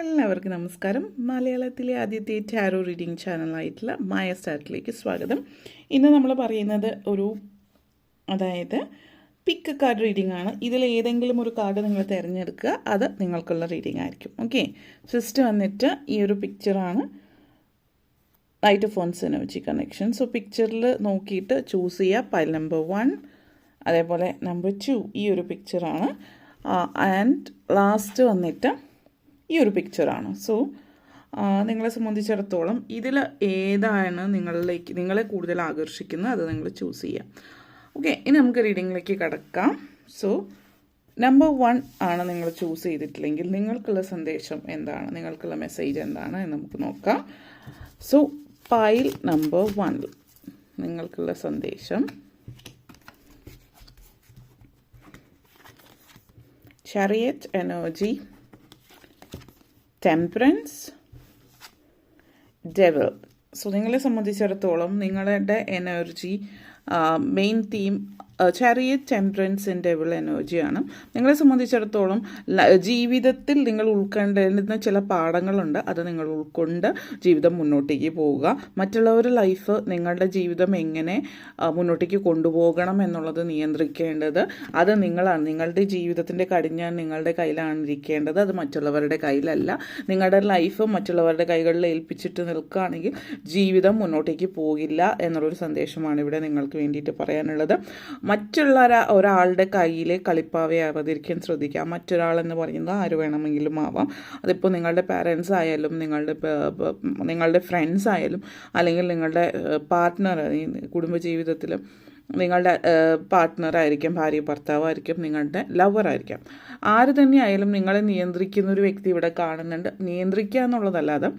എല്ലാവർക്കും നമസ്കാരം. മലയാളത്തിലെ ആദ്യത്തെ ടാരോ റീഡിംഗ് ചാനലായിട്ടുള്ള മായ സ്റ്റാറ്റിലേക്ക് സ്വാഗതം. ഇന്ന് നമ്മൾ പറയുന്നത് ഒരു അതായത് പിക്ക് കാർഡ് റീഡിംഗ് ആണ്. ഇതിൽ ഏതെങ്കിലും ഒരു കാർഡ് നിങ്ങൾ തിരഞ്ഞെടുക്കുക. അത് നിങ്ങൾക്കുള്ള റീഡിംഗ് ആയിരിക്കും. ഓക്കെ ഫസ്റ്റ് വന്നിട്ട് ഈ ഒരു പിക്ചറാണ് ലൈറ്റ് ഫോൺസ് എനർജി കണക്ഷൻ സോ പിക്ചറിൽ നോക്കിയിട്ട് ചൂസ് ചെയ്യുക. പൈൽ നമ്പർ വൺ അതേപോലെ നമ്പർ ടു ഈ ഒരു പിക്ചറാണ് ആൻഡ് ലാസ്റ്റ് വന്നിട്ട് ഈ ഒരു പിക്ചറാണ് സോ നിങ്ങളെ സംബന്ധിച്ചിടത്തോളം ഇതിൽ ഏതാണ് നിങ്ങളിലേക്ക് നിങ്ങളെ കൂടുതൽ ആകർഷിക്കുന്നത് അത് നിങ്ങൾ ചൂസ് ചെയ്യാം. ഓക്കെ ഇനി നമുക്ക് റീഡിങ്ങിലേക്ക് കിടക്കാം. സോ നമ്പർ വൺ ആണ് നിങ്ങൾ ചൂസ് ചെയ്തിട്ടില്ലെങ്കിൽ നിങ്ങൾക്കുള്ള സന്ദേശം എന്താണ്? നിങ്ങൾക്കുള്ള മെസ്സേജ് എന്താണ് എന്ന് നമുക്ക് നോക്കാം. സോ പൈൽ നമ്പർ വൺ നിങ്ങൾക്കുള്ള സന്ദേശം. Chariot energy temperance devil so നിങ്ങളെ സംബന്ധിച്ചിടത്തോളം നിങ്ങളുടെ എനർജി മെയിൻ തീം ചെറിയ ടെമ്പറൻസിന്റെ ഉള്ള എനർജിയാണ് നിങ്ങളെ സംബന്ധിച്ചിടത്തോളം ജീവിതത്തിൽ നിങ്ങൾ ഉൾക്കൊണ്ടേണ്ടുന്ന ചില പാഠങ്ങളുണ്ട്. അത് നിങ്ങൾ ഉൾക്കൊണ്ട് ജീവിതം മുന്നോട്ടേക്ക് പോവുക. മറ്റുള്ളവരുടെ ലൈഫ് നിങ്ങളുടെ ജീവിതം എങ്ങനെ മുന്നോട്ടേക്ക് കൊണ്ടുപോകണം എന്നുള്ളത് നിയന്ത്രിക്കേണ്ടത് അത് നിങ്ങളാണ് നിങ്ങളുടെ ജീവിതത്തിന്റെ കടിഞ്ഞാൻ നിങ്ങളുടെ കയ്യിലാണ് ഇരിക്കേണ്ടത്. അത് മറ്റുള്ളവരുടെ കയ്യിലല്ല. നിങ്ങളുടെ ലൈഫ് മറ്റുള്ളവരുടെ കൈകളിൽ ഏൽപ്പിച്ചിട്ട് നിൽക്കുകയാണെങ്കിൽ ജീവിതം മുന്നോട്ടേക്ക് പോകില്ല എന്നുള്ളൊരു സന്ദേശമാണ് ഇവിടെ നിങ്ങൾക്ക് വേണ്ടിയിട്ട് പറയാനുള്ളത്. മറ്റുള്ള ഒരാളുടെ കയ്യിൽ കളിപ്പാവയാവാതിരിക്കാൻ ശ്രദ്ധിക്കുക. മറ്റൊരാളെന്ന് പറയുന്നത് ആര് വേണമെങ്കിലും ആവാം. അതിപ്പോൾ നിങ്ങളുടെ പാരൻസ് ആയാലും നിങ്ങളുടെ നിങ്ങളുടെ ഫ്രണ്ട്സ് ആയാലും അല്ലെങ്കിൽ നിങ്ങളുടെ പാർട്ട്ണർ കുടുംബജീവിതത്തിൽ നിങ്ങളുടെ പാർട്ട്ണറായിരിക്കും ഭാര്യ ഭർത്താവായിരിക്കും നിങ്ങളുടെ ലവറായിരിക്കാം ആര് തന്നെയായാലും നിങ്ങളെ നിയന്ത്രിക്കുന്ന ഒരു വ്യക്തി ഇവിടെ കാണുന്നുണ്ട്. നിയന്ത്രിക്കുക എന്നുള്ളതല്ലാതെ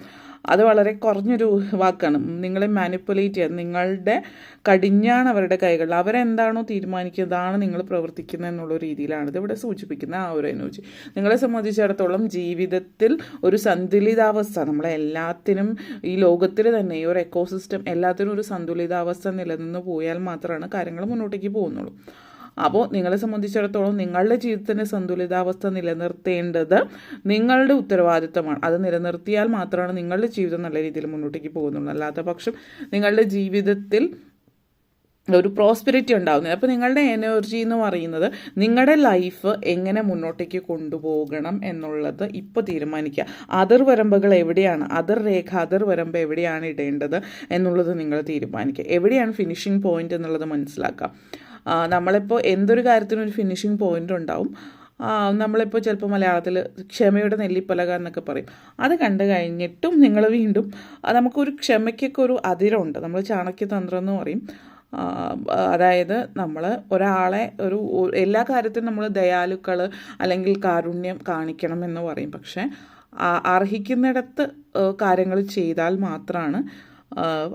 അത് വളരെ കുറഞ്ഞൊരു വാക്കാണ്. നിങ്ങളെ മാനിപ്പുലേറ്റ് ചെയ്യാൻ നിങ്ങളുടെ കടിഞ്ഞാണ് അവരുടെ കൈകളിൽ അവരെന്താണോ തീരുമാനിക്കുന്നതാണ് നിങ്ങൾ പ്രവർത്തിക്കുന്നത് എന്നുള്ള രീതിയിലാണ് ഇതിവിടെ സൂചിപ്പിക്കുന്ന ആ ഒരു എനർജി നിങ്ങളെ സംബന്ധിച്ചിടത്തോളം ജീവിതത്തിൽ ഒരു സന്തുലിതാവസ്ഥ നമ്മളെ എല്ലാത്തിനും ഈ ലോകത്തിൽ തന്നെ ഈ ഒരു എക്കോസിസ്റ്റം എല്ലാത്തിനും ഒരു സന്തുലിതാവസ്ഥ നിലനിന്ന് പോയാൽ മാത്രമാണ് കാര്യങ്ങൾ മുന്നോട്ടേക്ക് പോകുന്നുള്ളൂ. അപ്പോൾ നിങ്ങളെ സംബന്ധിച്ചിടത്തോളം നിങ്ങളുടെ ജീവിതത്തിന്റെ സന്തുലിതാവസ്ഥ നിലനിർത്തേണ്ടത് നിങ്ങളുടെ ഉത്തരവാദിത്തമാണ്. അത് നിലനിർത്തിയാൽ മാത്രമാണ് നിങ്ങളുടെ ജീവിതം നല്ല രീതിയിൽ മുന്നോട്ടേക്ക് പോകുന്നുള്ളൂ അല്ലാത്ത പക്ഷം നിങ്ങളുടെ ജീവിതത്തിൽ ഒരു പ്രോസ്പെരിറ്റി ഉണ്ടാകുന്നത് അപ്പോൾ നിങ്ങളുടെ എനർജി എന്ന് പറയുന്നത് നിങ്ങളുടെ ലൈഫ് എങ്ങനെ മുന്നോട്ടേക്ക് കൊണ്ടുപോകണം എന്നുള്ളത് ഇപ്പോൾ തീരുമാനിക്കുക. അതിർ വരമ്പുകൾ എവിടെയാണ്? അതിർ രേഖ അതിർ വരമ്പ് എവിടെയാണ് ഇടേണ്ടത് എന്നുള്ളത് നിങ്ങൾ തീരുമാനിക്കുക. എവിടെയാണ് ഫിനിഷിംഗ് പോയിന്റ് എന്നുള്ളത് മനസ്സിലാക്കുക. നമ്മളിപ്പോൾ എന്തൊരു കാര്യത്തിനും ഒരു ഫിനിഷിംഗ് പോയിന്റ് ഉണ്ടാവും. നമ്മളിപ്പോൾ ചിലപ്പോൾ മലയാളത്തിൽ ക്ഷമയുടെ നെല്ലിപ്പലക എന്നൊക്കെ പറയും. അത് കണ്ടു കഴിഞ്ഞിട്ടും നിങ്ങൾ വീണ്ടും നമുക്കൊരു ക്ഷമയ്ക്കൊക്കെ ഒരു അതിരുണ്ട്. നമ്മൾ ചാണക്യതന്ത്രം എന്ന് പറയും. അതായത് നമ്മൾ ഒരാളെ ഒരു എല്ലാ കാര്യത്തിനും നമ്മൾ ദയാലുക്കൾ അല്ലെങ്കിൽ കാരുണ്യം കാണിക്കണം എന്ന് പറയും. പക്ഷേ അർഹിക്കുന്നിടത്ത് കാര്യങ്ങൾ ചെയ്താൽ മാത്രമാണ്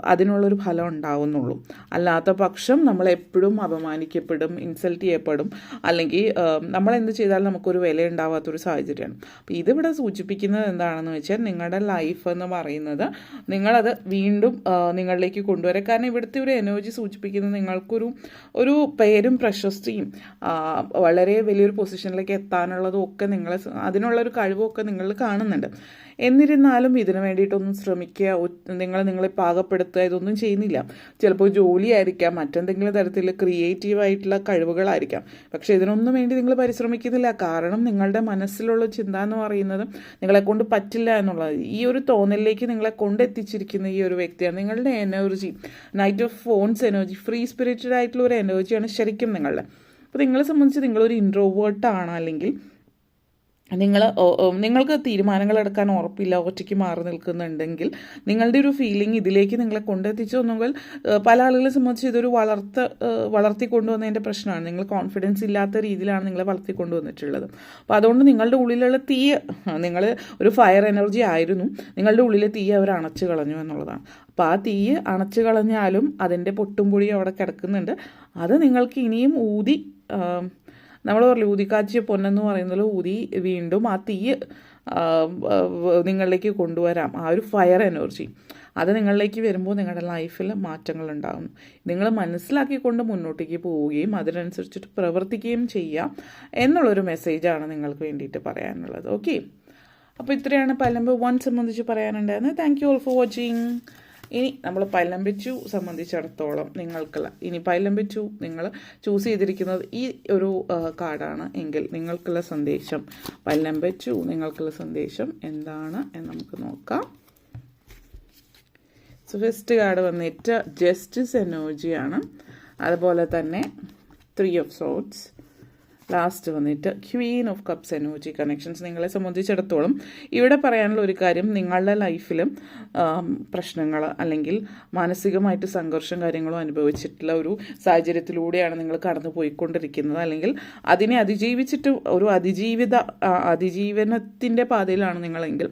അതിനുള്ളൊരു ഫലം ഉണ്ടാവുന്നുള്ളൂ. അല്ലാത്ത പക്ഷം നമ്മളെപ്പോഴും അപമാനിക്കപ്പെടും ഇൻസൾട്ട് ചെയ്യപ്പെടും. അല്ലെങ്കിൽ നമ്മൾ എന്ത് ചെയ്താലും നമുക്കൊരു വില ഉണ്ടാവാത്തൊരു സാഹചര്യമാണ്. അപ്പോൾ ഇതിവിടെ സൂചിപ്പിക്കുന്നത് എന്താണെന്ന് വെച്ചാൽ നിങ്ങളുടെ ലൈഫ് എന്ന് പറയുന്നത് നിങ്ങളത് വീണ്ടും നിങ്ങളിലേക്ക് കൊണ്ടുവരാം. കാരണം ഇവിടുത്തെ ഒരു എനർജി സൂചിപ്പിക്കുന്നത് നിങ്ങൾക്കൊരു ഒരു പേരും പ്രശസ്തിയും വളരെ വലിയൊരു പൊസിഷനിലേക്ക് എത്താനുള്ളതും ഒക്കെ നിങ്ങളെ അതിനുള്ളൊരു കഴിവൊക്കെ നിങ്ങൾ കാണുന്നുണ്ട്. എന്നിരുന്നാലും ഇതിനു വേണ്ടിയിട്ടൊന്നും ശ്രമിക്കുക നിങ്ങൾ നിങ്ങളെ പാകപ്പെടുത്തുക ഇതൊന്നും ചെയ്യുന്നില്ല. ചിലപ്പോൾ ജോലിയായിരിക്കാം മറ്റെന്തെങ്കിലും തരത്തിൽ ക്രിയേറ്റീവായിട്ടുള്ള കഴിവുകളായിരിക്കാം. പക്ഷേ ഇതിനൊന്നും വേണ്ടി നിങ്ങൾ പരിശ്രമിക്കുന്നില്ല. കാരണം നിങ്ങളുടെ മനസ്സിലുള്ള ചിന്ത എന്ന് പറയുന്നത് നിങ്ങളെ കൊണ്ട് പറ്റില്ല എന്നുള്ളത് ഈ ഒരു തോന്നലിലേക്ക് നിങ്ങളെ കൊണ്ടെത്തിച്ചിരിക്കുന്ന ഈ ഒരു വ്യക്തിയാണ് നിങ്ങളുടെ എനർജി നൈറ്റ് ഓഫ് ഫോൺസ് എനർജി ഫ്രീ സ്പിരിറ്റഡ് ആയിട്ടുള്ള ഒരു എനർജിയാണ് ശരിക്കും നിങ്ങളുടെ. അപ്പോൾ നിങ്ങളെ സംബന്ധിച്ച് നിങ്ങളൊരു ഇൻട്രോവേർട്ടാണ് അല്ലെങ്കിൽ നിങ്ങൾ നിങ്ങൾക്ക് തീരുമാനങ്ങൾ എടുക്കാൻ ഉറപ്പില്ല ഒറ്റയ്ക്ക് മാറി നിൽക്കുന്നുണ്ടെങ്കിൽ നിങ്ങളുടെ ഒരു ഫീലിംഗ് ഇതിലേക്ക് നിങ്ങളെ കൊണ്ടെത്തിച്ചു ഒന്നുകിൽ പല ആളുകളെ സംബന്ധിച്ച് ഇതൊരു വളർത്ത വളർത്തി കൊണ്ടുവന്നതിന്റെ പ്രശ്നമാണ്. നിങ്ങൾ കോൺഫിഡൻസ് ഇല്ലാത്ത രീതിയിലാണ് നിങ്ങളെ വളർത്തി കൊണ്ടുവന്നിട്ടുള്ളത് അപ്പോൾ അതുകൊണ്ട് നിങ്ങളുടെ ഉള്ളിലുള്ള തീ നിങ്ങൾ ഒരു ഫയർ എനർജി ആയിരുന്നു. നിങ്ങളുടെ ഉള്ളിലെ തീ അവർ അണച്ചു കളഞ്ഞു എന്നുള്ളതാണ്. അപ്പോൾ ആ തീ അണച്ചു കളഞ്ഞാലും അതിന്റെ പൊട്ടും പൊടിയും അവിടെ കിടക്കുന്നുണ്ട്. അത് നിങ്ങൾക്ക് ഇനിയും ഊതി നമ്മൾ പറഞ്ഞു ഊതിക്കാച്ചിയ പൊന്നെന്ന് പറയുന്നത് ഊതി വീണ്ടും ആ തീ നിങ്ങളിലേക്ക് കൊണ്ടുവരാം. ആ ഒരു ഫയർ എനർജി അത് നിങ്ങളിലേക്ക് വരുമ്പോൾ നിങ്ങളുടെ ലൈഫിൽ മാറ്റങ്ങൾ ഉണ്ടാകും നിങ്ങൾ മനസ്സിലാക്കിക്കൊണ്ട് മുന്നോട്ടേക്ക് പോവുകയും അതിനനുസരിച്ചിട്ട് പ്രവർത്തിക്കുകയും ചെയ്യാം എന്നുള്ളൊരു മെസ്സേജാണ് നിങ്ങൾക്ക് വേണ്ടിയിട്ട് പറയാനുള്ളത്. ഓക്കെ അപ്പോൾ ഇത്രയാണ് പലമ്പ് വൺ സംബന്ധിച്ച് പറയാനുണ്ടായിരുന്നത്. Thank you all for watching ഇനി നമ്മൾ പൈലമ്പി ടു സംബന്ധിച്ചിടത്തോളം നിങ്ങൾക്കുള്ള ഇനി പൈലമ്പി നിങ്ങൾ ചൂസ് ചെയ്തിരിക്കുന്നത് ഈ ഒരു കാർഡാണ് എങ്കിൽ നിങ്ങൾക്കുള്ള സന്ദേശം. പൈലമ്പി ടു നിങ്ങൾക്കുള്ള സന്ദേശം എന്താണ് എന്ന് നമുക്ക് നോക്കാം. സോ ഫസ്റ്റ് കാർഡ് വന്നിട്ട് ജസ്റ്റിസ് എനർജിയാണ് അതുപോലെ തന്നെ ത്രീ ഓഫ് സോട്ട്സ് ലാസ്റ്റ് വന്നിട്ട് queen of cups energy connections നിങ്ങളെ സംബന്ധിച്ചിടത്തോളം ഇവിടെ പറയാനുള്ള ഒരു കാര്യം നിങ്ങളുടെ ലൈഫിലും പ്രശ്നങ്ങൾ അല്ലെങ്കിൽ മാനസികമായിട്ട് സംഘർഷം കാര്യങ്ങളോ അനുഭവിച്ചിട്ടുള്ള ഒരു സാഹചര്യത്തിലൂടെയാണ് നിങ്ങൾ കടന്നു പോയിക്കൊണ്ടിരിക്കുന്നത് അല്ലെങ്കിൽ അതിനെ അതിജീവിച്ചിട്ട് ഒരു അതിജീവിത അതിജീവനത്തിന്റെ പാതയിലാണ് നിങ്ങളെങ്കിൽ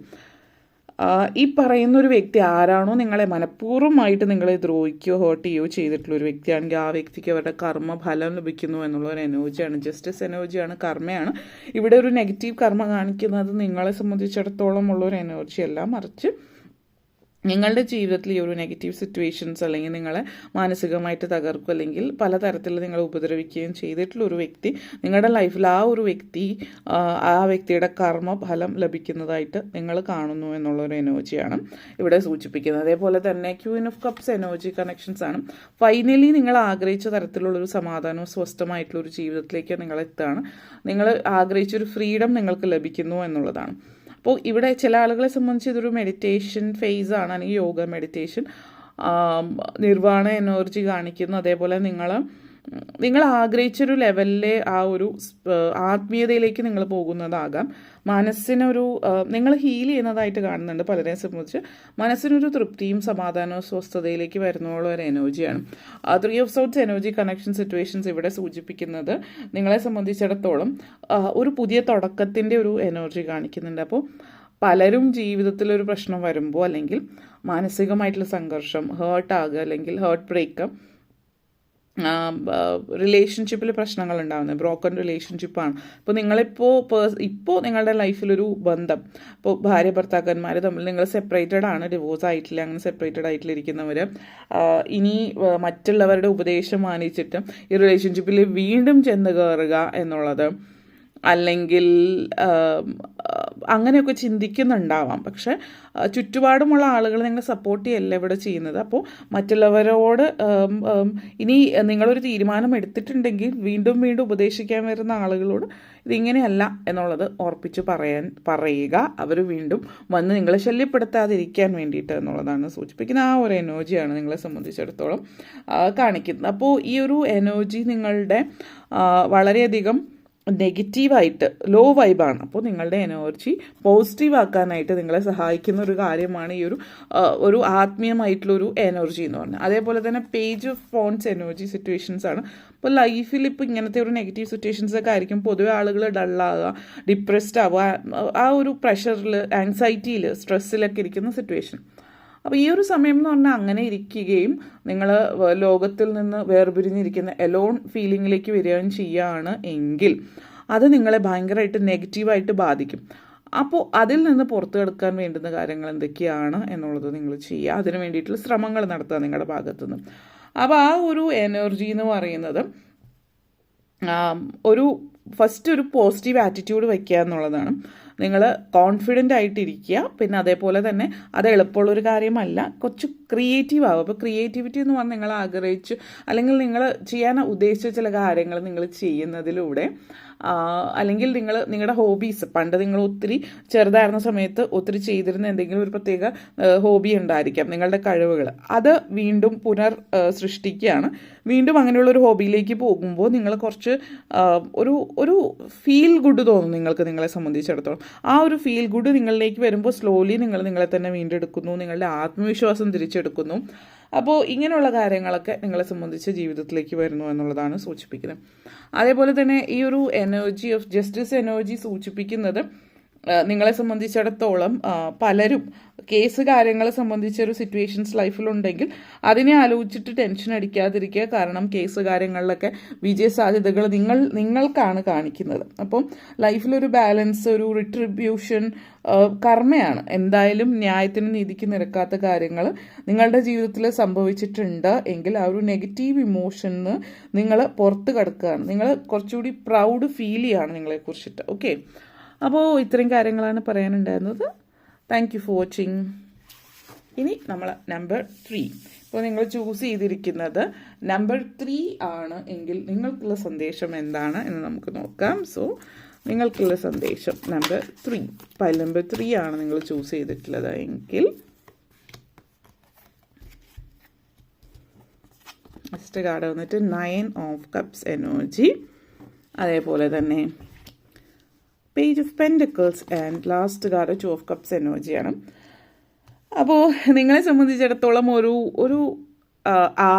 ഈ പറയുന്ന ഒരു വ്യക്തി ആരാണോ നിങ്ങളെ മനഃപൂർവമായിട്ട് നിങ്ങളെ ദ്രോഹിക്കുകയോ ഹേർട്ട് ചെയ്യുകയോ ചെയ്തിട്ടുള്ള ഒരു വ്യക്തിയാണെങ്കിൽ ആ വ്യക്തിക്ക് അവരുടെ കർമ്മ ഫലം ലഭിക്കുന്നു എന്നുള്ള ഒരു എനർജിയാണ് ജസ്റ്റിസ് എനർജിയാണ് കർമ്മയാണ്. ഇവിടെ ഒരു നെഗറ്റീവ് കർമ്മ കാണിക്കുന്നത് നിങ്ങളെ സംബന്ധിച്ചിടത്തോളം ഉള്ള ഒരു എനർജി അല്ല. മറിച്ച് നിങ്ങളുടെ ജീവിതത്തിൽ ഈ ഒരു നെഗറ്റീവ് സിറ്റുവേഷൻസ് അല്ലെങ്കിൽ നിങ്ങളെ മാനസികമായിട്ട് തകർക്കും അല്ലെങ്കിൽ പലതരത്തിൽ നിങ്ങളെ ഉപദ്രവിക്കുകയും ചെയ്തിട്ടുള്ള ഒരു വ്യക്തി നിങ്ങളുടെ ലൈഫിൽ ആ ഒരു വ്യക്തി ആ, വ്യക്തിയുടെ കർമ്മ ഫലം ലഭിക്കുന്നതായിട്ട് നിങ്ങൾ കാണുന്നു എന്നുള്ളൊരു എനർജിയാണ് ഇവിടെ സൂചിപ്പിക്കുന്നത്. അതേപോലെ തന്നെ Q queen of cups energy connections ആണ്. ഫൈനലി നിങ്ങൾ ആഗ്രഹിച്ച തരത്തിലുള്ള ഒരു സമാധാനവും സ്വസ്ഥമായിട്ടുള്ള ഒരു ജീവിതത്തിലേക്ക് നിങ്ങൾ എത്തുകയാണ്. നിങ്ങൾ ആഗ്രഹിച്ചൊരു ഫ്രീഡം നിങ്ങൾക്ക് ലഭിക്കുന്നു എന്നുള്ളതാണ്. അപ്പോൾ ഇവിടെ ചില ആളുകളെ സംബന്ധിച്ച് ഇതൊരു മെഡിറ്റേഷൻ ഫേസ് ആണ് അല്ലെങ്കിൽ യോഗ മെഡിറ്റേഷൻ നിർവാണ എനർജി കാണിക്കുന്നു. അതേപോലെ നിങ്ങൾ നിങ്ങൾ ആഗ്രഹിച്ചൊരു ലെവലിലെ ആ ഒരു ആത്മീയതയിലേക്ക് നിങ്ങൾ പോകുന്നതാകാം. മനസ്സിനൊരു നിങ്ങൾ ഹീൽ ചെയ്യുന്നതായിട്ട് കാണുന്നുണ്ട് പലരെ സംബന്ധിച്ച്. മനസ്സിനൊരു തൃപ്തിയും സമാധാനവും സ്വസ്ഥതയിലേക്ക് വരുന്നുള്ള ഒരു എനർജിയാണ് three of swords energy connection situations ഇവിടെ സൂചിപ്പിക്കുന്നത് നിങ്ങളെ സംബന്ധിച്ചിടത്തോളം ഒരു പുതിയ തുടക്കത്തിന്റെ ഒരു എനർജി കാണിക്കുന്നുണ്ട്. അപ്പോൾ പലരും ജീവിതത്തിൽ ഒരു പ്രശ്നം വരുമ്പോൾ അല്ലെങ്കിൽ മാനസികമായിട്ടുള്ള സംഘർഷം ഹേർട്ട് ആകുക അല്ലെങ്കിൽ ഹേർട്ട് ബ്രേക്ക് റിലേഷൻഷിപ്പിൽ പ്രശ്നങ്ങൾ ഉണ്ടാകുന്നത് ബ്രോക്കൺ റിലേഷൻഷിപ്പാണ് അപ്പോൾ നിങ്ങളിപ്പോൾ പേഴ്സ് ഇപ്പോൾ നിങ്ങളുടെ ലൈഫിലൊരു ബന്ധം. ഇപ്പോൾ ഭാര്യ ഭർത്താക്കന്മാർ തമ്മിൽ നിങ്ങൾ സെപ്പറേറ്റഡ് ആണ്. ഡിവോഴ്സ് ആയിട്ടില്ല അങ്ങനെ സെപ്പറേറ്റഡ് ആയിട്ടിരിക്കുന്നവർ ഇനി മറ്റുള്ളവരുടെ ഉപദേശം മാനിച്ചിട്ട് ഈ റിലേഷൻഷിപ്പിൽ വീണ്ടും ചെന്ന് കയറുക എന്നുള്ളത് അല്ലെങ്കിൽ അങ്ങനെയൊക്കെ ചിന്തിക്കുന്നുണ്ടാവാം. പക്ഷെ ചുറ്റുപാടുമുള്ള ആളുകൾ നിങ്ങളെ സപ്പോർട്ട് ചെയ്യല്ല ഇവിടെ ചെയ്യുന്നത്? അപ്പോൾ മറ്റുള്ളവരോട് ഇനി നിങ്ങളൊരു തീരുമാനം എടുത്തിട്ടുണ്ടെങ്കിൽ വീണ്ടും വീണ്ടും ഉപദേശിക്കാൻ വരുന്ന ആളുകളോട് ഇതിങ്ങനെയല്ല എന്നുള്ളത് ഓർപ്പിച്ച് പറയാൻ പറയുക. അവർ വീണ്ടും വന്ന് നിങ്ങളെ ശല്യപ്പെടുത്താതിരിക്കാൻ വേണ്ടിയിട്ട് എന്നുള്ളതാണ് സൂചിപ്പിക്കുന്ന ആ ഒരു എനർജിയാണ് നിങ്ങളെ സംബന്ധിച്ചിടത്തോളം കാണിക്കുന്നത്. അപ്പോൾ ഈ ഒരു എനർജി നിങ്ങളുടെ വളരെയധികം നെഗറ്റീവായിട്ട് ലോ വൈബാണ്. അപ്പോൾ നിങ്ങളുടെ എനർജി പോസിറ്റീവ് ആക്കാനായിട്ട് നിങ്ങളെ സഹായിക്കുന്ന ഒരു കാര്യമാണ് ഈ ഒരു ഒരു ആത്മീയമായിട്ടുള്ള ഒരു എനർജി എന്ന് പറഞ്ഞാൽ. അതേപോലെ തന്നെ പേജ് ഓഫ് ഫോൺസ് എനർജി സിറ്റുവേഷൻസ് ആണ്. അപ്പോൾ ലൈഫിൽ ഇപ്പോൾ ഇങ്ങനത്തെ ഒരു നെഗറ്റീവ് സിറ്റുവേഷൻസ് ഒക്കെ ആയിരിക്കും. പൊതുവെ ആളുകൾ ഡള്ളാകുക ഡിപ്രസ്ഡ് ആവുക ആ ഒരു പ്രഷറിൽ ആങ്സൈറ്റിയിൽ സ്ട്രെസ്സിലൊക്കെ ഇരിക്കുന്ന സിറ്റുവേഷൻ അപ്പോൾ ഈ ഒരു സമയം എന്ന് പറഞ്ഞാൽ അങ്ങനെ ഇരിക്കുകയും നിങ്ങൾ ലോകത്തിൽ നിന്ന് വേർപിരിഞ്ഞിരിക്കുന്ന എലോൺ ഫീലിങ്ങിലേക്ക് വരികയും ചെയ്യുകയാണ് എങ്കിൽ അത് നിങ്ങളെ ഭയങ്കരമായിട്ട് നെഗറ്റീവായിട്ട് ബാധിക്കും. അപ്പോൾ അതിൽ നിന്ന് പുറത്തു കിടക്കാൻ വേണ്ടുന്ന കാര്യങ്ങൾ എന്തൊക്കെയാണ് എന്നുള്ളത് നിങ്ങൾ ചെയ്യുക. അതിന് വേണ്ടിയിട്ടുള്ള ശ്രമങ്ങൾ നടത്തുക നിങ്ങളുടെ ഭാഗത്തുനിന്ന്. അപ്പോൾ ആ ഒരു എനർജി എന്ന് പറയുന്നത് ഒരു ഫസ്റ്റ് ഒരു പോസിറ്റീവ് ആറ്റിറ്റ്യൂഡ് വയ്ക്കുക എന്നുള്ളതാണ്. നിങ്ങൾ കോൺഫിഡന്റ് ആയിട്ടിരിക്കുക. പിന്നെ അതേപോലെ തന്നെ അത് എളുപ്പമുള്ളൊരു കാര്യമല്ല. കുറച്ച് ക്രിയേറ്റീവ് ആവുക. അപ്പോൾ ക്രിയേറ്റിവിറ്റി എന്ന് പറഞ്ഞാൽ നിങ്ങൾ ആഗ്രഹിച്ചു അല്ലെങ്കിൽ നിങ്ങൾ ചെയ്യാൻ ഉദ്ദേശിച്ച ചില കാര്യങ്ങൾ നിങ്ങൾ ചെയ്യുന്നതിലൂടെ അല്ലെങ്കിൽ നിങ്ങൾ നിങ്ങളുടെ ഹോബീസ് പണ്ട് നിങ്ങൾ ഒത്തിരി ചെറുതായിരുന്ന സമയത്ത് ഒത്തിരി ചെയ്തിരുന്ന എന്തെങ്കിലും ഒരു പ്രത്യേക ഹോബി ഉണ്ടായിരിക്കാം നിങ്ങളുടെ കഴിവുകൾ അത് വീണ്ടും പുനർ സൃഷ്ടിക്കുകയാണ്. വീണ്ടും അങ്ങനെയുള്ള ഒരു ഹോബിയിലേക്ക് പോകുമ്പോൾ നിങ്ങൾ കുറച്ച് ഒരു ഒരു ഫീൽ ഗുഡ് തോന്നും നിങ്ങൾക്ക് നിങ്ങളെ സംബന്ധിച്ചിടത്തോളം. ആ ഒരു ഫീൽ ഗുഡ് നിങ്ങളിലേക്ക് വരുമ്പോൾ സ്ലോലി നിങ്ങൾ നിങ്ങളെ തന്നെ വീണ്ടെടുക്കുന്നു നിങ്ങളുടെ ആത്മവിശ്വാസം തിരിച്ചെടുക്കുന്നു. അപ്പോൾ ഇങ്ങനെയുള്ള കാര്യങ്ങളൊക്കെ നിങ്ങളെ സംബന്ധിച്ച് ജീവിതത്തിലേക്ക് വരുന്നു എന്നുള്ളതാണ് സൂചിപ്പിക്കുന്നത്. അതേപോലെ തന്നെ ഈ ഒരു എനർജി ഓഫ് ജസ്റ്റിസ് എനർജി സൂചിപ്പിക്കുന്നത് നിങ്ങളെ സംബന്ധിച്ചിടത്തോളം പലരും കേസ് കാര്യങ്ങളെ സംബന്ധിച്ച ഒരു സിറ്റുവേഷൻസ് ലൈഫിലുണ്ടെങ്കിൽ അതിനെ ആലോചിച്ചിട്ട് ടെൻഷൻ അടിക്കാതിരിക്കുക. കാരണം കേസ് കാര്യങ്ങളിലൊക്കെ വിജയ സാധ്യതകൾ നിങ്ങൾ നിങ്ങൾക്കാണ് കാണിക്കുന്നത്. അപ്പം ലൈഫിലൊരു ബാലൻസ് ഒരു റിട്രിബ്യൂഷൻ കർമ്മയാണ്. എന്തായാലും ന്യായത്തിന് നീതിക്ക് നിരക്കാത്ത കാര്യങ്ങൾ നിങ്ങളുടെ ജീവിതത്തിൽ സംഭവിച്ചിട്ടുണ്ട് എങ്കിൽ ആ ഒരു നെഗറ്റീവ് ഇമോഷന് നിങ്ങൾ പുറത്ത് കിടക്കുകയാണ്. നിങ്ങൾ കുറച്ചുകൂടി പ്രൗഡ് ഫീൽ ചെയ്യാണ് നിങ്ങളെക്കുറിച്ചിട്ട്. ഓക്കെ അപ്പോൾ ഇത്രയും കാര്യങ്ങളാണ് പറയാനുണ്ടായിരുന്നത്. താങ്ക് യു ഫോർ വാച്ചിങ് ഇനി നമ്മൾ നമ്പർ ത്രീ ഇപ്പോൾ നിങ്ങൾ ചൂസ് ചെയ്തിരിക്കുന്നത് നമ്പർ ത്രീ ആണ് എങ്കിൽ നിങ്ങൾക്കുള്ള സന്ദേശം എന്താണ് എന്ന് നമുക്ക് നോക്കാം. സോ നിങ്ങൾക്കുള്ള സന്ദേശം number three pile number three ആണ് നിങ്ങൾ ചൂസ് ചെയ്തിട്ടുള്ളത് എങ്കിൽ. ഫസ്റ്റ് കാർഡ് വന്നിട്ട് നയൻ ഓഫ് കപ്സ് എനർജി അതേപോലെ തന്നെ page of pentacles and last card two of cups എനർജിയാണ് അപ്പോൾ നിങ്ങളെ സംബന്ധിച്ചിടത്തോളം ഒരു ഒരു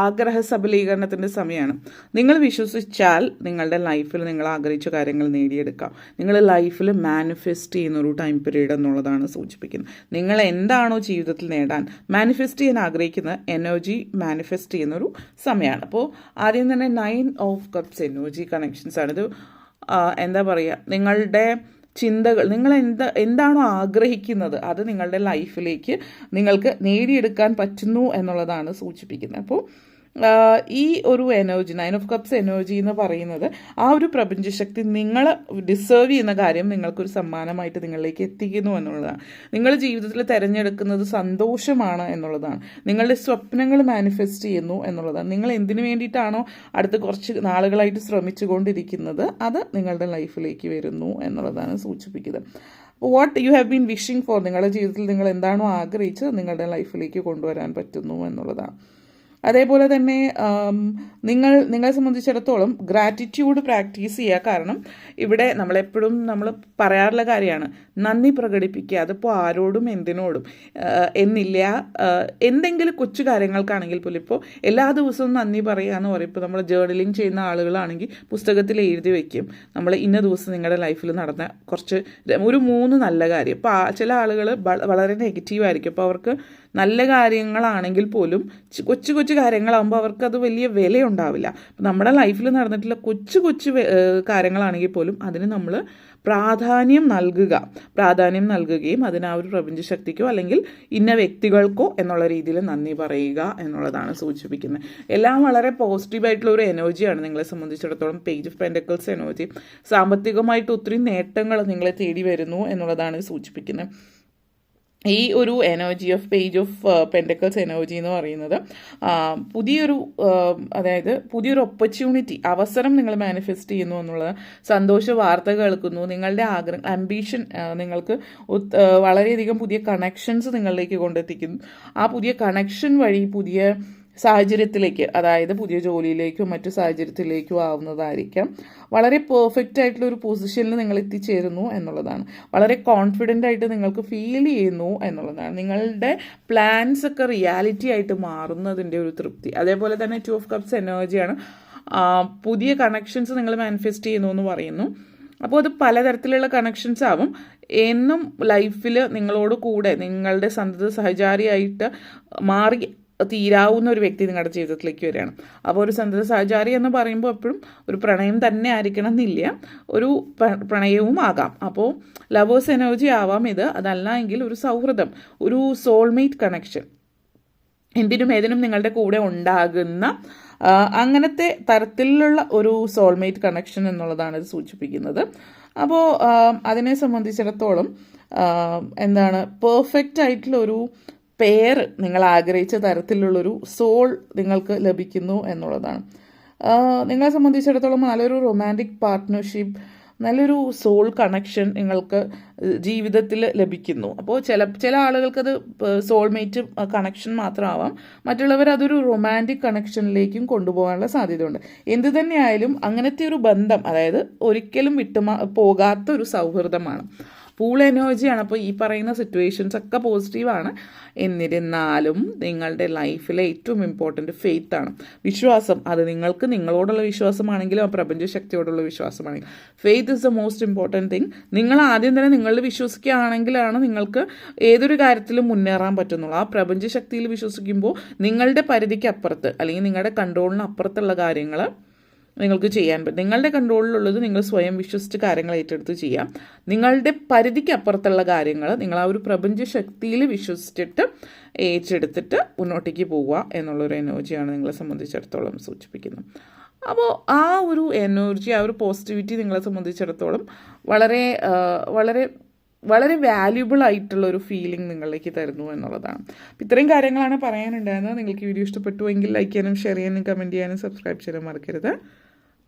ആഗ്രഹ സബലീകരണത്തിന്റെ സമയമാണ്. നിങ്ങൾ വിശ്വസിച്ചാൽ നിങ്ങളുടെ ലൈഫിൽ നിങ്ങൾ ആഗ്രഹിച്ച കാര്യങ്ങൾ നേടിയെടുക്കാം. നിങ്ങൾ ലൈഫിൽ മാനിഫെസ്റ്റ് ചെയ്യുന്ന ഒരു ടൈം പീരീഡ് എന്നുള്ളതാണ് സൂചിപ്പിക്കുന്നത്. നിങ്ങൾ എന്താണോ ജീവിതത്തിൽ നേടാൻ മാനിഫെസ്റ്റ് ചെയ്യാൻ ആഗ്രഹിക്കുന്ന എനർജി മാനിഫെസ്റ്റ് ചെയ്യുന്ന ഒരു സമയമാണ്. അപ്പോൾ ആദ്യം തന്നെ nine of cups energy connections ആണ്. ഇത് എന്താ പറയുക നിങ്ങളുടെ ചിന്തകൾ നിങ്ങൾ എന്താ എന്താണോ ആഗ്രഹിക്കുന്നത് അത് നിങ്ങളുടെ ലൈഫിലേക്ക് നിങ്ങൾക്ക് നേടിയെടുക്കാൻ പറ്റുന്നു എന്നുള്ളതാണ് സൂചിപ്പിക്കുന്നത്. അപ്പോൾ ഈ ഒരു energy nine of cups energy എന്ന് പറയുന്നത് ആ ഒരു പ്രപഞ്ചശക്തി നിങ്ങൾ ഡിസേർവ് ചെയ്യുന്ന കാര്യം നിങ്ങൾക്കൊരു സമ്മാനമായിട്ട് നിങ്ങളിലേക്ക് എത്തിക്കുന്നു എന്നുള്ളതാണ്. നിങ്ങൾ ജീവിതത്തിൽ തിരഞ്ഞെടുക്കുന്നത് സന്തോഷമാണ് എന്നുള്ളതാണ്. നിങ്ങളുടെ സ്വപ്നങ്ങൾ മാനിഫെസ്റ്റ് ചെയ്യുന്നു എന്നുള്ളതാണ്. നിങ്ങൾ എന്തിനു വേണ്ടിയിട്ടാണോ അടുത്ത കുറച്ച് നാളുകളായിട്ട് ശ്രമിച്ചുകൊണ്ടിരിക്കുന്നത് അത് നിങ്ങളുടെ ലൈഫിലേക്ക് വരുന്നു എന്നുള്ളതാണ് സൂചിപ്പിക്കുന്നത്. What you have been wishing for നിങ്ങളുടെ ജീവിതത്തിൽ നിങ്ങൾ എന്താണോ ആഗ്രഹിച്ചത് നിങ്ങളുടെ ലൈഫിലേക്ക് കൊണ്ടുവരാൻ പറ്റുന്നു എന്നുള്ളതാണ്. അതേപോലെ തന്നെ നിങ്ങൾ നിങ്ങളെ സംബന്ധിച്ചിടത്തോളം ഗ്രാറ്റിറ്റ്യൂഡ് പ്രാക്ടീസ് ചെയ്യുക കാരണം ഇവിടെ നമ്മളെപ്പോഴും നമ്മൾ പറയാറുള്ള കാര്യമാണ് നന്ദി പ്രകടിപ്പിക്കുക. അതിപ്പോൾ ആരോടും എന്തിനോടും എന്നില്ല. എന്തെങ്കിലും കൊച്ചു കാര്യങ്ങൾക്കാണെങ്കിൽ പോലും ഇപ്പോൾ എല്ലാ ദിവസവും നന്ദി പറയുക എന്ന് പറയും. ഇപ്പോൾ നമ്മൾ ജേർണലിംഗ് ചെയ്യുന്ന ആളുകളാണെങ്കിൽ പുസ്തകത്തിൽ എഴുതി വയ്ക്കും നമ്മൾ ഇന്ന ദിവസം നിങ്ങളുടെ ലൈഫിൽ നടന്ന കുറച്ച് ഒരു മൂന്ന് നല്ല കാര്യം. ഇപ്പോൾ ചില ആളുകൾ വളരെ നെഗറ്റീവായിരിക്കും അപ്പോൾ അവർക്ക് നല്ല കാര്യങ്ങളാണെങ്കിൽ പോലും കൊച്ചു കൊച്ചു കാര്യങ്ങളാകുമ്പോൾ അവർക്ക് അത് വലിയ വിലയുണ്ടാവില്ല. നമ്മുടെ ലൈഫിൽ നടന്നിട്ടുള്ള കൊച്ചു കൊച്ചു കാര്യങ്ങളാണെങ്കിൽ പോലും അതിന് നമ്മൾ പ്രാധാന്യം നൽകുക. പ്രാധാന്യം നൽകുകയും അതിന് ആ ഒരു പ്രപഞ്ചശക്തിക്കോ അല്ലെങ്കിൽ ഇന്ന വ്യക്തികൾക്കോ എന്നുള്ള രീതിയിൽ നന്ദി പറയുക എന്നുള്ളതാണ് സൂചിപ്പിക്കുന്നത്. എല്ലാം വളരെ പോസിറ്റീവായിട്ടുള്ള ഒരു എനർജിയാണ് നിങ്ങളെ സംബന്ധിച്ചിടത്തോളം പേജ് ഓഫ് പെൻഡക്കിൾസ് എനർജി സാമ്പത്തികമായിട്ട് ഒത്തിരി നേട്ടങ്ങൾ നിങ്ങളെ തേടി വരുന്നു എന്നുള്ളതാണ് സൂചിപ്പിക്കുന്നത്. ഈ ഒരു energy of page of pentacles energy എന്ന് പറയുന്നത് പുതിയൊരു അതായത് പുതിയൊരു ഓപ്പർച്യൂണിറ്റി അവസരം നിങ്ങൾ മാനിഫെസ്റ്റ് ചെയ്യുന്നു എന്നുള്ളത് സന്തോഷ വാർത്ത കേൾക്കുന്നു നിങ്ങളുടെ ആഗ്രഹം അംബീഷൻ നിങ്ങൾക്ക് വളരെയധികം പുതിയ കണക്ഷൻസ് നിങ്ങളിലേക്ക് കൊണ്ടെത്തിക്കുന്നു. ആ പുതിയ കണക്ഷൻ വഴി പുതിയ സാഹചര്യത്തിലേക്ക് അതായത് പുതിയ ജോലിയിലേക്കോ മറ്റു സാഹചര്യത്തിലേക്കോ ആവുന്നതായിരിക്കാം. വളരെ പെർഫെക്റ്റ് ആയിട്ടുള്ള ഒരു പൊസിഷനിൽ നിങ്ങൾ എത്തിച്ചേരുന്നു എന്നുള്ളതാണ്. വളരെ കോൺഫിഡന്റ് ആയിട്ട് നിങ്ങൾക്ക് ഫീൽ ചെയ്യുന്നു എന്നുള്ളതാണ്. നിങ്ങളുടെ പ്ലാൻസ് ഒക്കെ റിയാലിറ്റി ആയിട്ട് മാറുന്നതിന്റെ ഒരു തൃപ്തി. അതേപോലെ തന്നെ ടു ഓഫ് കപ്സ് എനർജിയാണ് പുതിയ കണക്ഷൻസ് നിങ്ങൾ മാനിഫെസ്റ്റ് ചെയ്യുന്നു എന്ന് പറയുന്നു. അപ്പോൾ അത് പലതരത്തിലുള്ള കണക്ഷൻസ് ആവും. എന്നും ലൈഫിൽ നിങ്ങളോട് കൂടെ നിങ്ങളുടെ സന്തത സഹചാരിയായിട്ട് മാറി തീരാവുന്ന ഒരു വ്യക്തി നിങ്ങളുടെ ജീവിതത്തിലേക്ക് വരികയാണ്. അപ്പോൾ ഒരു സന്തത സഹചാരി എന്ന് പറയുമ്പോൾ എപ്പോഴും ഒരു പ്രണയം തന്നെ ആയിരിക്കണം എന്നില്ല. ഒരു പ്രണയവും ആകാം. അപ്പോൾ ലവേഴ്സ് എനർജി ആവാം ഇത്. അതല്ല എങ്കിൽ ഒരു സൗഹൃദം ഒരു സോൾമേറ്റ് കണക്ഷൻ എന്തിനും ഏതിനും നിങ്ങളുടെ കൂടെ ഉണ്ടാകുന്ന അങ്ങനത്തെ തരത്തിലുള്ള ഒരു സോൾമേറ്റ് കണക്ഷൻ എന്നുള്ളതാണ് ഇത് സൂചിപ്പിക്കുന്നത്. അപ്പോൾ അതിനെ സംബന്ധിച്ചിടത്തോളം എന്താണ് പെർഫെക്റ്റ് ആയിട്ടുള്ള ഒരു പെയർ നിങ്ങൾ ആഗ്രഹിച്ച തരത്തിലുള്ളൊരു സോൾ നിങ്ങൾക്ക് ലഭിക്കുന്നു എന്നുള്ളതാണ്. നിങ്ങളെ സംബന്ധിച്ചിടത്തോളം നല്ലൊരു റൊമാന്റിക് പാർട്ട്ണർഷിപ്പ് നല്ലൊരു സോൾ കണക്ഷൻ നിങ്ങൾക്ക് ജീവിതത്തിൽ ലഭിക്കുന്നു. അപ്പോൾ ചില ചില ആളുകൾക്കത് സോൾമേറ്റ് കണക്ഷൻ മാത്രമാവാം. മറ്റുള്ളവർ അതൊരു റൊമാന്റിക് കണക്ഷനിലേക്കും കൊണ്ടുപോകാനുള്ള സാധ്യതയുണ്ട്. എന്ത് തന്നെയായാലും അങ്ങനത്തെ ഒരു ബന്ധം അതായത് ഒരിക്കലും വിട്ടുമാ പോകാത്ത ഒരു സൗഹൃദമാണ്. പൂൾ എനർജിയാണ് അപ്പോൾ ഈ പറയുന്ന സിറ്റുവേഷൻസ് ഒക്കെ പോസിറ്റീവാണ് എന്നിരുന്നാലും നിങ്ങളുടെ ലൈഫിലെ ഏറ്റവും ഇമ്പോർട്ടന്റ് ഫെയ്ത്ത് ആണ്. വിശ്വാസം അത് നിങ്ങൾക്ക് നിങ്ങളോടുള്ള വിശ്വാസമാണെങ്കിലും ആ പ്രപഞ്ച ശക്തിയോടുള്ള വിശ്വാസമാണെങ്കിലും. Faith is the most important thing നിങ്ങൾ ആദ്യം തന്നെ നിങ്ങളിൽ വിശ്വസിക്കുകയാണെങ്കിലാണ് നിങ്ങൾക്ക് ഏതൊരു കാര്യത്തിലും മുന്നേറാൻ പറ്റുന്നുള്ളൂ. ആ പ്രപഞ്ച ശക്തിയിൽ വിശ്വസിക്കുമ്പോൾ നിങ്ങളുടെ പരിധിക്ക് അപ്പുറത്ത് അല്ലെങ്കിൽ നിങ്ങളുടെ കൺട്രോളിന് അപ്പുറത്തുള്ള കാര്യങ്ങൾ നിങ്ങൾക്ക് ചെയ്യാൻ പറ്റും. നിങ്ങളുടെ കൺട്രോളിലുള്ളത് നിങ്ങൾ സ്വയം വിശ്വസിച്ച് കാര്യങ്ങൾ ഏറ്റെടുത്ത് ചെയ്യാം. നിങ്ങളുടെ പരിധിക്ക് അപ്പുറത്തുള്ള കാര്യങ്ങൾ നിങ്ങൾ ആ ഒരു പ്രപഞ്ച ശക്തിയിൽ വിശ്വസിച്ചിട്ട് ഏറ്റെടുത്തിട്ട് മുന്നോട്ടേക്ക് പോവുക എന്നുള്ളൊരു എനർജിയാണ് നിങ്ങളെ സംബന്ധിച്ചിടത്തോളം സൂചിപ്പിക്കുന്നത്. അപ്പോൾ ആ ഒരു എനർജി ആ ഒരു പോസിറ്റിവിറ്റി നിങ്ങളെ സംബന്ധിച്ചിടത്തോളം വളരെ വളരെ വളരെ വാല്യുബിൾ ആയിട്ടുള്ള ഒരു ഫീലിംഗ് നിങ്ങളിലേക്ക് തരുന്നു എന്നുള്ളതാണ്. ഇത്രയും കാര്യങ്ങളാണ് പറയാനുണ്ടായിരുന്നത്. നിങ്ങൾക്ക് വീഡിയോ ഇഷ്ടപ്പെട്ടുവെങ്കിൽ ലൈക്ക് ചെയ്യാനും ഷെയർ ചെയ്യാനും കമന്റ് ചെയ്യാനും സബ്സ്ക്രൈബ് ചെയ്യാനും മറക്കരുത്.